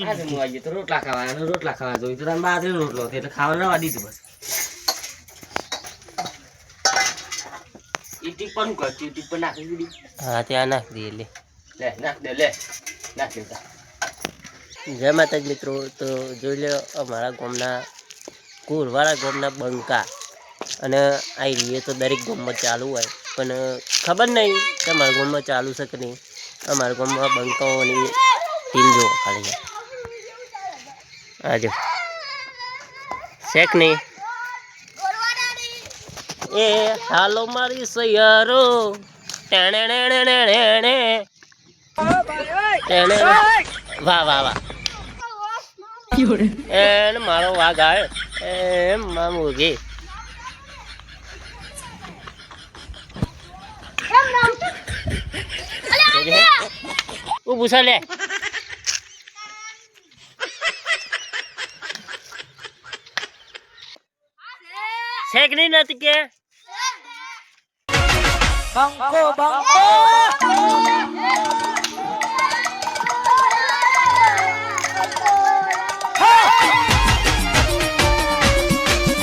આજે હું આવી તો રોટલા ખાવા રોટલા ખાવા જોઈ તો તારે બાજરીનો રોટલો એટલે ખાવા રવા દીધું બસ. ઈ ટીપ પર શું કરતી નાખી દીધી? હા ત્યાં નાખ દઈએ લે. લે નાખ દે લે. નાખ દે. જય માતાજી મિત્રો તો જોઈ લો અમારા ગામના કુરવાળા ગામના બંકા. અને આ રીએ તો દરેક ગામમાં ચાલુ હોય પણ ખબર નહીં કે અમારા ગામમાં ચાલુ છે કે નહીં? અમારા ગામમાં બંકાઓની ટીમ જુઓ ખાલી આજે શેક નહીં. એ હાલો મારી સૈયારો. ટેણે ટેણે ટેણે ટેણે. વાહ વાહ વાહ. એણ મારો વાઘ આવે એમ મામુજી. છે લે. શેકની નથી કે?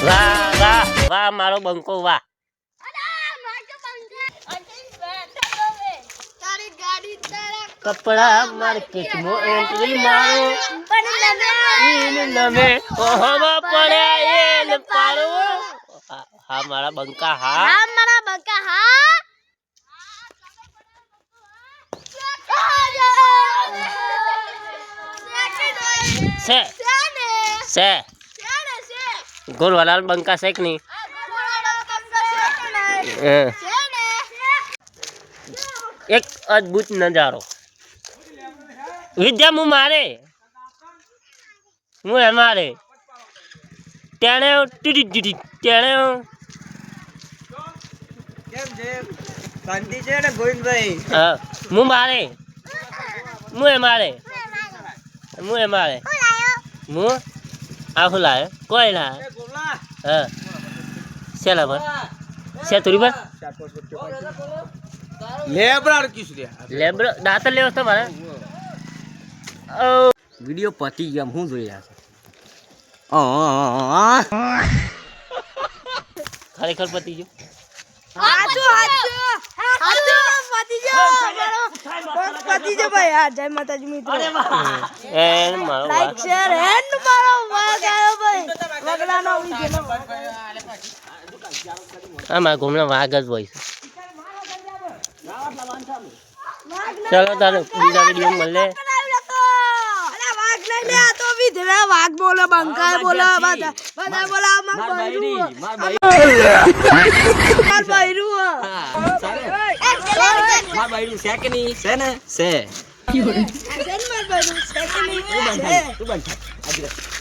વાહ વાહ વાહ મારો બંકો વાહ. કપડા માર્કેટમાં એન્ટ્રી મારો ઈન નમે ઓહમાં પડ્યા એન પાડો હા, હા મારા બંકા હા છે છે ગોલ વાલા બંકા છે કે નહીં હે. એક અદ્ભુત નજારો વિદ્યા હું મારે. હું એ મારે. તેણે ટીડી ટીડી તેણે કેમ છે? શાંતિ છે ને ગોવિંદભાઈ? હા હું મારે. હું એ મારે હું એ મારે હું આખું લાવે કોઈ ના હા. શેલા પર? શે તુરી પર? લેબરાર કિસરે લેબ્રો દાંત લેવો તો મારે વીડિયો પતી ગયા હું જોઈ રહ્યા છો? ખરેખર પતી ગયો? જય માતાજી મિત્રો. લાઈક શેર એન્ડ મારો વાગ આવ્યો ભાઈ. વગડાનો વિડિયો આ મારા ઘૂમના જ હોય છે. ચલો તારે બીજા વીડિયો મળે. વિધવા વાઘ બોલે બંકાય બોલે બધા બધા બોલે અમાર બૈરું માર બૈરું માર બાયડું છે કે નહીં? છે ને? છે. બૈરું તું બંધ તું બંધ